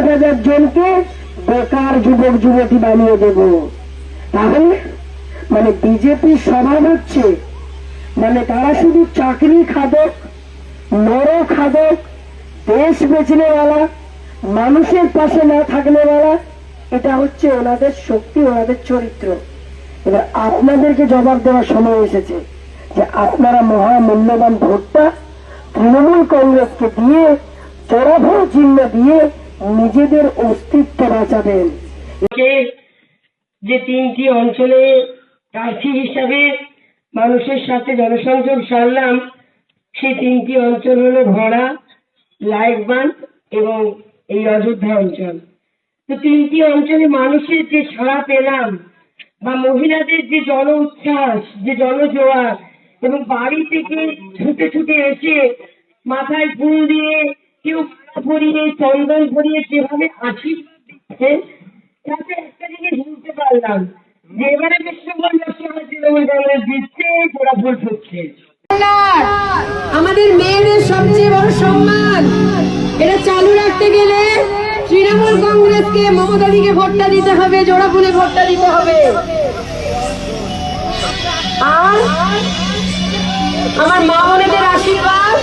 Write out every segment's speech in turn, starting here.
হাজার হাজার জনকে বেকার যুবক, যুবতী বানিয়ে দেব। তাহলে মানে বিজেপির স্বভাব হচ্ছে মানে তারা শুধু চাকরি খাদক নর খাদক, দেশ বেচনেওয়ালা মানুষের পাশে না থাকনেওয়ালা এটা হচ্ছে ওনাদের শক্তি, ওনাদের চরিত্র। এবার আপনাদেরকে জবাব দেওয়ার সময় এসেছে যে আপনারা মহামূল্যবান ভোটটা তৃণমূল কংগ্রেসকে দিয়ে জোড়াভোট চিহ্ন দিয়ে নিজেদের অস্তিত্ব বাঁচাবেন। যে তিনটি অঞ্চলে প্রার্থী হিসাবে মানুষের সাথে জনসংযোগ সারলাম, সেই তিনটি অঞ্চল হলো ভরা, লাইকবান এবং এই অযোধ্যা অঞ্চল। তো তিনটি অঞ্চলে মানুষের যে সাড়া পেলাম বা মহিলাদের যে জন উচ্ছ্বাস, যে জনজোয়ার এবং বাড়ি থেকে ছুটে ছুটে এসে মাথায় ফুল দিয়ে কেউ মালা পরিয়ে চন্দন পরিয়ে যেভাবে আশীর্বাদ দিচ্ছে তাতে একটা জিনিস বুঝতে পারলাম যে এবারে বিশ্বকর্মা লোকসভা তৃণমূল কংগ্রেস দিচ্ছে জোড়া ফুল ফুটছে আমাদের মেয়েদের সবচেয়ে বড় সম্মান, এটা চালু রাখতে গেলে তৃণমূল কংগ্রেসকে মমতাদিকে ভোটটা দিতে হবে জোড়া ফুলে ভোটটা দিতে হবে। আর আমার মা বোনেদের আশীর্বাদ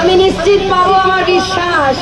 আমি নিশ্চিত পাবো আমার বিশ্বাস।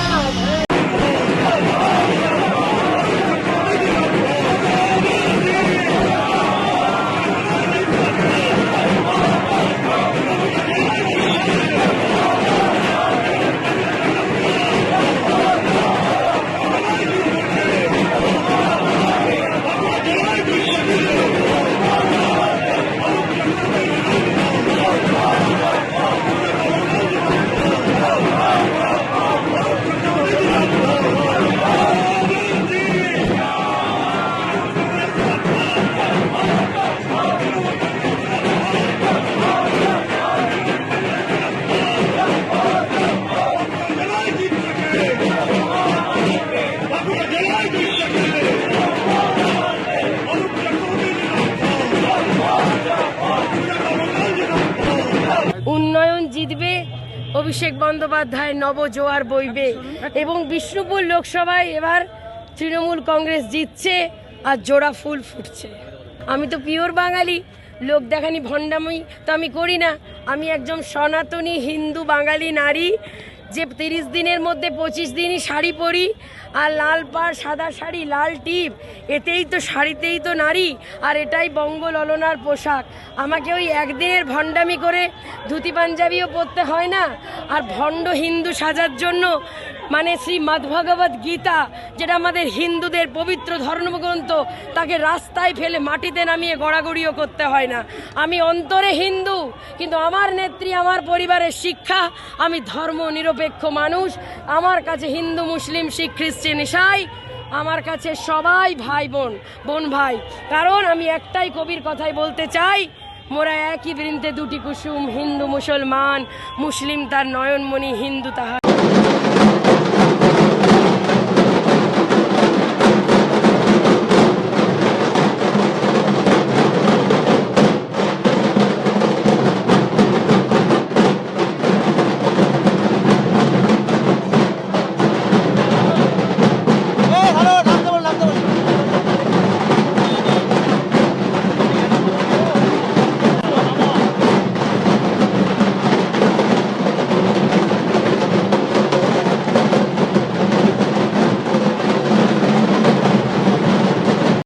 উন্নয়ন জিতবে অভিষেক বন্দ্যোপাধ্যায়, নবজোয়ার বইবে এবং বিষ্ণুপুর লোকসভায় এবার তৃণমূল কংগ্রেস জিতছে আর জোড়া ফুল ফুটছে। আমি তো পিওর বাঙালি, লোক দেখানি ভণ্ডামি তো আমি করি না। আমি একজন সনাতনী হিন্দু বাঙালি নারী যে তিরিশ দিনের মধ্যে পঁচিশ দিনই শাড়ি পরি, আর লাল পাড়, সাদা শাড়ি, লাল টিপ, এতেই তো শাড়িতেই তো নারী, আর এটাই বঙ্গ ললনার পোশাক। আমাকে ওই একদিনের ভণ্ডামি করে ধুতি পাঞ্জাবিও পরতে হয় না, আর ভণ্ড হিন্দু সাজার জন্য মানে শ্রী ভগবত গীতা, যেটা আমাদের হিন্দুদের পবিত্র ধর্মগ্রন্থ, তাকে রাস্তায় ফেলে মাটিতে নামিয়ে গড়াগড়িও করতে হয় না। আমি অন্তরে হিন্দু, কিন্তু আমার নেত্রী, আমার পরিবারের শিক্ষা, আমি ধর্ম নিরপেক্ষ মানুষ, আমার কাছে হিন্দু, মুসলিম, শিখ, খ্রিস্টান ইসাই আমার কাছে সবাই ভাই, বোন বোন, ভাই। কারণ আমি একটাই কবির কথাই বলতে চাই, মোরা একই বৃন্তে দুটি কুসুম, হিন্দু, মুসলমান, মুসলিম তার নয়নমণি, হিন্দু তাহার